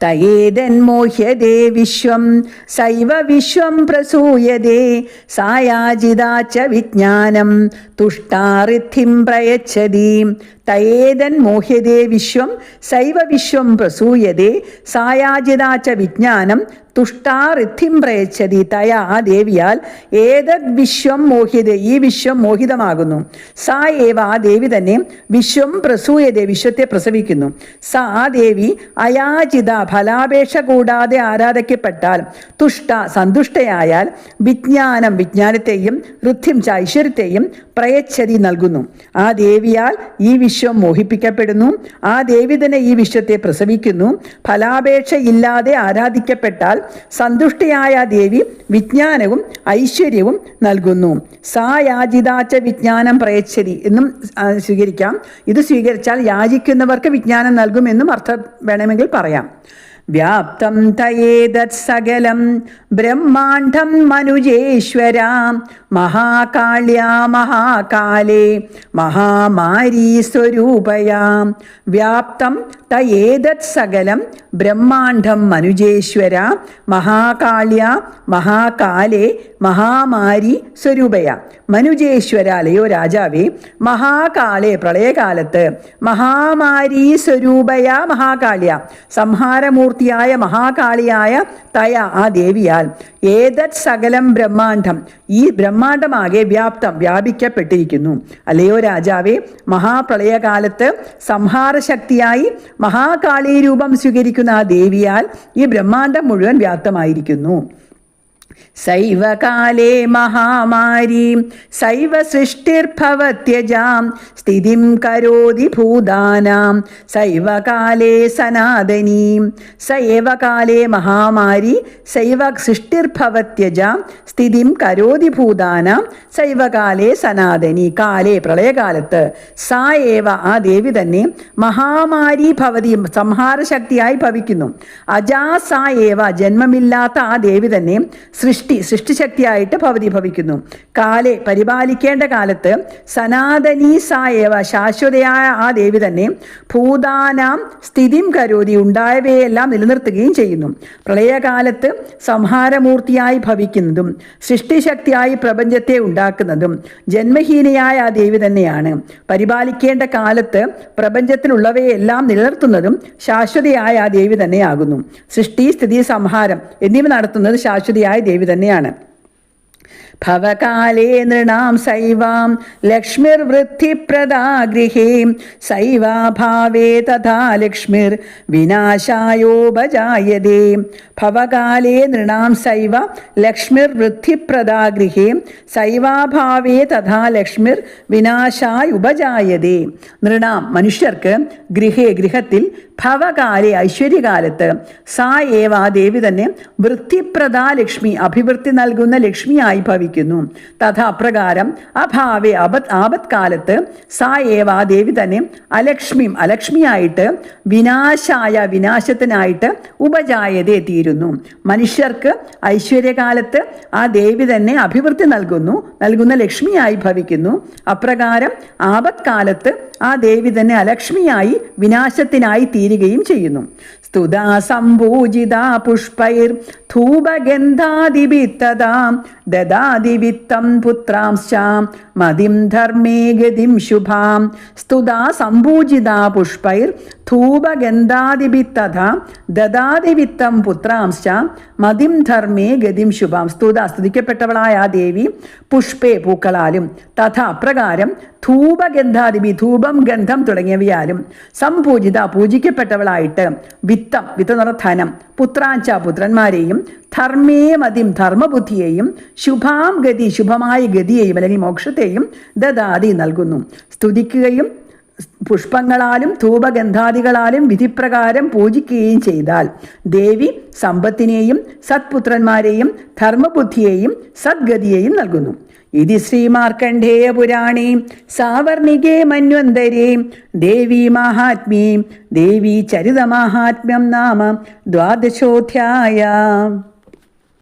തയേതന്മോഹ്യതേ വിശ്വം സൈവ വിശ്വം പ്രസൂയതേ സായാജിതാച്ച വിജ്ഞാനം തുഷ്ടാറിദ്ധിം പ്രയച്ഛതി. തയേതൻ മോഹ്യതേ വിശ്വം സൈവ വിശ്വം പ്രസൂയതേ സായാജിതാച്ച വിജ്ഞാനം തുഷ്ടാറിദ്ധിം പ്രയച്ഛതി തയ ആ ദേവിയാൽ ഏതദ് വിശ്വം മോഹിത ഈ വിശ്വം മോഹിതമാകുന്നു. സാ ഏവ ആ ദേവി തന്നെ വിശ്വം പ്രസൂയത വിശ്വത്തെ പ്രസവിക്കുന്നു. സാ ആ ദേവി അയാചിത ഫലാപേക്ഷ കൂടാതെ ആരാധിക്കപ്പെട്ടാൽ തുഷ്ട സന്തുഷ്ടയായാൽ വിജ്ഞാനം വിജ്ഞാനത്തെയും ഋദ്ധിം ച ഐശ്വര്യത്തെയും പ്രയച്ഛതി നൽകുന്നു. ആ ദേവിയാൽ ഈ വിശ്വം മോഹിപ്പിക്കപ്പെടുന്നു. ആ ദേവി തന്നെ ഈ വിശ്വത്തെ പ്രസവിക്കുന്നു. ഫലാപേക്ഷ ഇല്ലാതെ ആരാധിക്കപ്പെട്ടാൽ സന്തുഷ്ടയായ ദേവി വിജ്ഞാനവും ഐശ്വര്യവും നൽകുന്നു. സാ യാചിതാച്ച വിജ്ഞാനം പ്രയച്ഛതി എന്നും സ്വീകരിക്കാം. ഇത് സ്വീകരിച്ചാൽ യാചിക്കുന്നവർക്ക് വിജ്ഞാനം നൽകുമെന്നും അർത്ഥം വേണമെങ്കിൽ പറയാം. വ്യാപ്തം തയേതത് സകലം ബ്രഹ്മാണ്ഡം മനുജേശ്വര. മഹാകാളിയ മഹാകാലേ മഹാമാരീ സ്വരൂപയാ. വ്യാപ്തം തയേതത് സകലം ബ്രഹ്മാണ്ഡം മനുജേശ്വര. മഹാകാള്യ മഹാകാലേ മഹാമാരി സ്വരൂപയ. മനുജേശ്വര അലയോ രാജാവേ മഹാകാളെ പ്രളയകാലത്ത് മഹാമാരി സ്വരൂപയ മഹാകാളിയ. സംഹാരമൂർത്തിയായ മഹാകാളിയായ തയ ആ ദേവിയാൽ. ഏതത് സകലം ബ്രഹ്മാണ്ഡം? ഈ ബ്രഹ്മാണ്ഡമാകെ വ്യാപ്തം വ്യാപിക്കപ്പെട്ടിരിക്കുന്നു. അല്ലയോ രാജാവേ മഹാപ്രളയകാലത്ത് സംഹാരശക്തിയായി മഹാകാളി രൂപം സ്വീകരിക്കുന്ന ആ ദേവിയാൽ ഈ ബ്രഹ്മാണ്ഡം മുഴുവൻ വ്യാപ്തമായിരിക്കുന്നു. സൈവകാലേ മഹാമാരീം സൈവ സൃഷ്ടിർഭവത്യജാം സ്ഥിതിം കരോതി ഭൂതാനാം സൈവകാലേ സനാതനീം സൈവകാലേ മഹാമാരി സൈവ സൃഷ്ടിർഭവത്യജാം സ്ഥിതിം കരോതി ഭൂതാനാം സൈവകാലേ സനാതനി. കാലേ പ്രളയകാലത്ത് സാ ഏവ ആ ദേവി തന്നെ മഹാമാരി ഭവതി സംഹാരശക്തിയായി ഭവിക്കുന്നു. അജാ സാ ഏവ ജന്മമില്ലാത്ത ആ ദേവി തന്നെ സൃഷ്ടി സൃഷ്ടിശക്തിയായിട്ട് ഭവതി ഭവിക്കുന്നു. കാലെ പരിപാലിക്കേണ്ട കാലത്ത് സനാതനീ സാ ശാശ്വതയായ ആ ദേവി തന്നെ ഭൂതാനാം സ്ഥിതിം കരോതി ഉണ്ടായവയെല്ലാം നിലനിർത്തുകയും ചെയ്യുന്നു. പ്രളയകാലത്ത് സംഹാരമൂർത്തിയായി ഭവിക്കുന്നതും സൃഷ്ടിശക്തിയായി പ്രപഞ്ചത്തെ ഉണ്ടാക്കുന്നതും ജന്മഹീനയായ ആ ദേവി തന്നെയാണ്. പരിപാലിക്കേണ്ട കാലത്ത് പ്രപഞ്ചത്തിലുള്ളവയെല്ലാം നിലനിർത്തുന്നതും ശാശ്വതയായ ആ ദേവി തന്നെയാകുന്നു. സൃഷ്ടി സ്ഥിതി സംഹാരം എന്നിവ നടത്തുന്നത് ശാശ്വതയായ ദേവി തന്നെയാണ്. ഭവകാലേ നൃണാം സൈവാം ലക്ഷ്മിർവൃദ്ധിപ്രദാ ഗൃഹീം. സൈവാഭാവേ തഥാ ലക്ഷ്മിർ വിനാശായോപജായതേ ഭവകാലേ നൃണാം സൈവ ലക്ഷ്മിർവൃദ്ധിപ്രദാ ഗൃഹീം. സൈവാഭാവേ തഥാ ലക്ഷ്മിർ വിനാശായ ഉപജായതേ നൃണാം മനുഷ്യർക്ക് ഗൃഹേ ഗൃഹത്തിൽ ഭവകാലെ ഐശ്വര്യകാലത്ത് സാ ഏവാ ദേവി തന്നെ വൃത്തിപ്രദാ ലക്ഷ്മി അഭിവൃദ്ധി നൽകുന്ന ലക്ഷ്മിയായി ഭവിക്കുന്നു തഥാ അപ്രകാരം അഭാവെ അപത് ആപത്കാലത്ത് സാ ഏവ ദേവി തന്നെ അലക്ഷ്മിയും അലക്ഷ്മിയായിട്ട് വിനാശായ വിനാശത്തിനായിട്ട് ഉപജായതേ തീരുന്നു. മനുഷ്യർക്ക് ഐശ്വര്യകാലത്ത് ആ ദേവി തന്നെ അഭിവൃദ്ധി നൽകുന്നു നൽകുന്ന ലക്ഷ്മിയായി ഭവിക്കുന്നു. അപ്രകാരം ആപത്കാലത്ത് ആ ദേവി തന്നെ അലക്ഷ്മിയായി വിനാശത്തിനായി തീരുകയും ചെയ്യുന്നു. സ്തുതാ സംഭൂജിതാ പുഷ്പൈർ ധൂപഗന്ധാദിവിത്തതാം. ദദാതിവിത്തം പുത്രാംശാം മതിം ധർമ്മേ ഗതിം ശുഭാം. സ്തുതാ പുഷ്പൈർ ധൂപഗന്ധാദിവിത്തഥ ദദാദിവിത്തം പുത്രാംശ മതിം ധർമ്മേ ഗതിം ശുഭാം. സ്തുത സ്തുതിക്കപ്പെട്ടവളായ ആ ദേവി പുഷ്പേ പൂക്കളാലും. തഥ അപ്രകാരം ധൂപഗന്ധാതിപി ധൂപം ഗന്ധം തുടങ്ങിയവയാലും സംപൂജിത പൂജിക്കപ്പെട്ടവളായിട്ട് വിത്തം വിത്ത എന്ന് ധനം പുത്രന്മാരെയും ധർമ്മേ മതിം ധർമ്മബുദ്ധിയെയും ശുഭാം ഗതി ശുഭമായ ഗതിയെയും അല്ലെങ്കിൽ മോക്ഷത്തെയും ദദാതി നൽകുന്നു. സ്തുതിക്കുകയും പുഷ്പങ്ങളാലും ധൂപഗന്ധാദികളാലും വിധിപ്രകാരം പൂജിക്കുകയും ചെയ്താൽ ദേവി സമ്പത്തിനെയും സത്പുത്രന്മാരെയും ധർമ്മബുദ്ധിയെയും സദ്ഗതിയെയും നൽകുന്നു. ഇതി ശ്രീമാർക്കണ്ഡേയ പുരാണേ സാവർണികേ മന്വന്തരേ ദേവി മാഹാത്മ്യേ ദേവി ചരിതമാഹാത്മ്യം നാമ ദ്വാദശോധ്യായ.